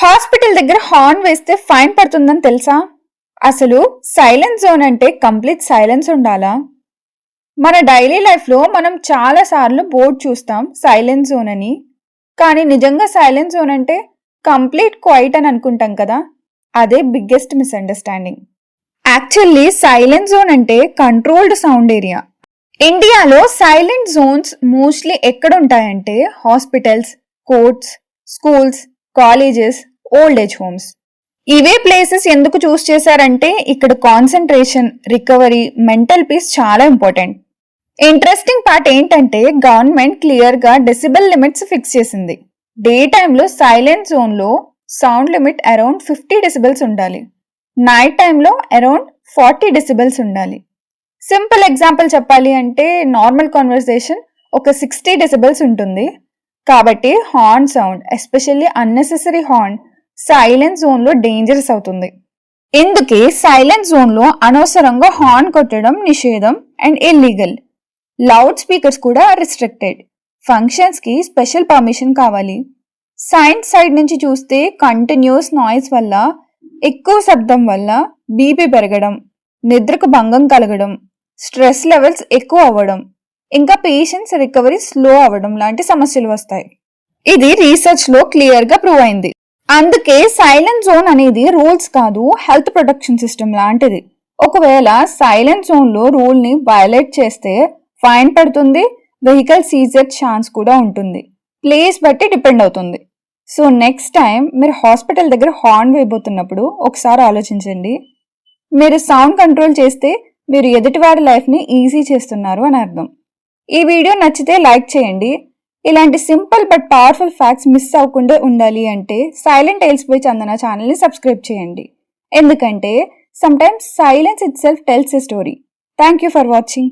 Hospital దగ్గర horn వేస్తే fine పడుతుందని తెలుసా? అసలు సైలెన్స్ జోన్ అంటే కంప్లీట్ సైలెన్స్ ఉండాలా? మన డైలీ లైఫ్లో మనం చాలా సార్లు బోర్డ్ చూస్తాం సైలెన్స్ జోన్ అని. కానీ నిజంగా సైలెన్స్ జోన్ అంటే కంప్లీట్ క్వైట్ అని అనుకుంటాం కదా? అదే biggest misunderstanding. Actually silent zone అంటే కంట్రోల్డ్ సౌండ్ ఏరియా. ఇండియాలో సైలెంట్ జోన్స్ మోస్ట్లీ ఎక్కడ ఉంటాయంటే hospitals courts schools colleges old age homes ఇవే ప్లేసెస్ ఎందుకు చూస్ చేశారంటే ఇక్కడ కాన్సన్ట్రేషన్ రికవరీ మెంటల్ పీస్ చాలా ఇంపార్టెంట్ ఇంట్రెస్టింగ్ పార్ట్ ఏంటంటే గవర్నమెంట్ క్లియర్గా డెసిబల్ లిమిట్స్ ఫిక్స్ చేసింది. డే టైంలో సైలెంట్ జోన్లో sound limit around fifty decibels ఉండాలి. నైట్ టైంలో అరౌండ్ ఫార్టీ డెసిబల్స్ ఉండాలి. సింపుల్ ఎగ్జాంపుల్ చెప్పాలి అంటే నార్మల్ కాన్వర్సేషన్ ఒక సిక్స్టీ డెసిబల్స్ ఉంటుంది. కాబట్టి horn sound especially unnecessary horn silent జోన్లో డేంజరస్ అవుతుంది. ఇందుకే సైలెన్స్ జోన్లో అనవసరంగా హార్న్ కొట్టడం నిషేధం అండ్ ఇల్లీగల్ లౌడ్ స్పీకర్స్ కూడా రిస్ట్రిక్టెడ్ ఫంక్షన్స్కి స్పెషల్ పర్మిషన్ కావాలి. సైన్స్ సైడ్ నుంచి చూస్తే కంటిన్యూస్ నాయిస్ వల్ల ఎక్కువ శబ్దం వల్ల బీపీ పెరగడం నిద్రకు భంగం కలగడం స్ట్రెస్ లెవెల్స్ ఎక్కువ అవ్వడం ఇంకా పేషెంట్స్ రికవరీ స్లో అవ్వడం లాంటి సమస్యలు వస్తాయి. ఇది రీసెర్చ్లో క్లియర్గా ప్రూవ్ అయింది. అందుకే సైలెంట్ జోన్ అనేది రూల్స్ కాదు హెల్త్ ప్రొటెక్షన్ సిస్టమ్ లాంటిది. ఒకవేళ సైలెంట్ జోన్లో రూల్ని వయలేట్ చేస్తే ఫైన్ పడుతుంది వెహికల్ సీజర్ ఛాన్స్ కూడా ఉంటుంది. ప్లేస్ బట్టి డిపెండ్ అవుతుంది. సో నెక్స్ట్ టైం మీరు హాస్పిటల్ దగ్గర హార్న్ వేయబోతున్నప్పుడు ఒకసారి ఆలోచించండి. మీరు సౌండ్ కంట్రోల్ చేస్తే మీరు ఎదుటివాడి లైఫ్ని ఈజీ చేస్తున్నారు అని అర్థం. ఈ వీడియో నచ్చితే లైక్ చేయండి. ఇలాంటి simple but powerful facts miss అవ్వకుండా ఉండాలి అంటే సైలెంట్ టైల్స్ బై చందన ఛానల్ని సబ్స్క్రైబ్ చేయండి. ఎందుకంటే sometimes silence itself tells a story thank you for watching